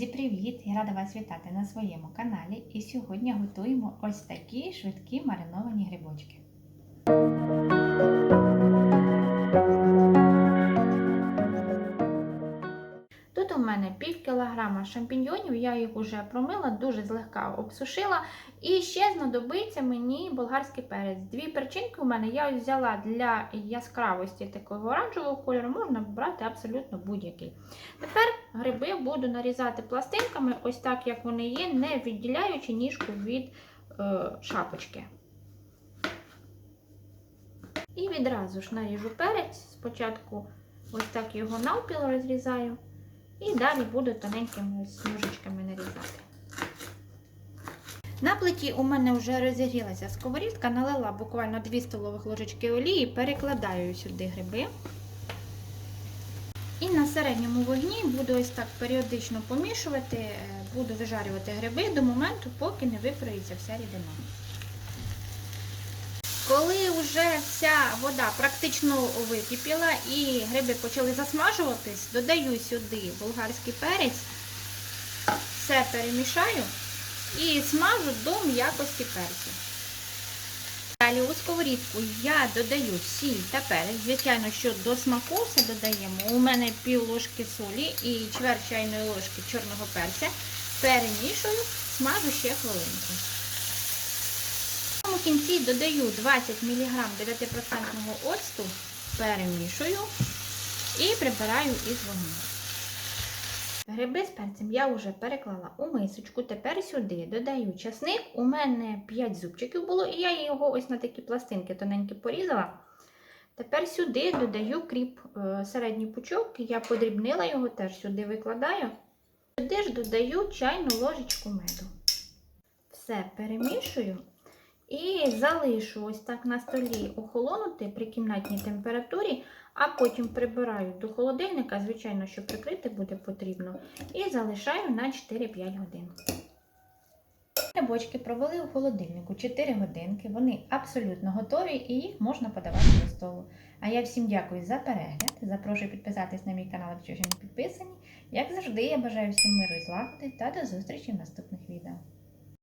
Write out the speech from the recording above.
Друзі, привіт! Я рада вас вітати на своєму каналі. І сьогодні готуємо ось такі швидкі мариновані грибочки. Пів кілограма шампіньйонів, я їх вже промила, дуже злегка обсушила. І ще знадобиться мені болгарський перець. Дві перчинки у мене я взяла для яскравості такого оранжевого кольору, можна брати абсолютно будь-який. Тепер гриби буду нарізати пластинками, ось так як вони є, не відділяючи ніжку від е, шапочки. І відразу ж наріжу перець. Спочатку ось так його навпіл розрізаю. І далі буду тоненькими смужечками нарізати. На плиті у мене вже розігрілася сковорідка, налила буквально 2 столових ложечки олії, перекладаю сюди гриби. І на середньому вогні буду ось так періодично помішувати, буду вижарювати гриби до моменту, поки не випарується вся рідина. Коли вже вся вода практично википіла і гриби почали засмажуватись, додаю сюди болгарський перець, все перемішаю і смажу до м'якості перцю. Далі у сковорідку я додаю сіль та перець. Звичайно, що до смаку все додаємо. У мене пів ложки солі і чверть чайної ложки чорного перця. Перемішую, смажу ще хвилинку. В кінці додаю 20 мг 9% оцту, перемішую і прибираю із вогню. Гриби з перцем я вже переклала у мисочку. Тепер сюди додаю часник. У мене 5 зубчиків було, і я його ось на такі пластинки тоненькі порізала. Тепер сюди додаю кріп середній пучок, я подрібнила його, теж сюди викладаю. Сюди ж додаю чайну ложечку меду. Все перемішую. І залишу ось так на столі охолонути при кімнатній температурі, а потім прибираю до холодильника, звичайно, що прикрити буде потрібно, і залишаю на 4-5 годин. Грибочки провели у холодильнику 4 годинки, вони абсолютно готові і їх можна подавати до столу. А я всім дякую за перегляд. Запрошую підписатись на мій канал, якщо ще не підписані. Як завжди, я бажаю всім миру і злагоди та до зустрічі в наступних відео.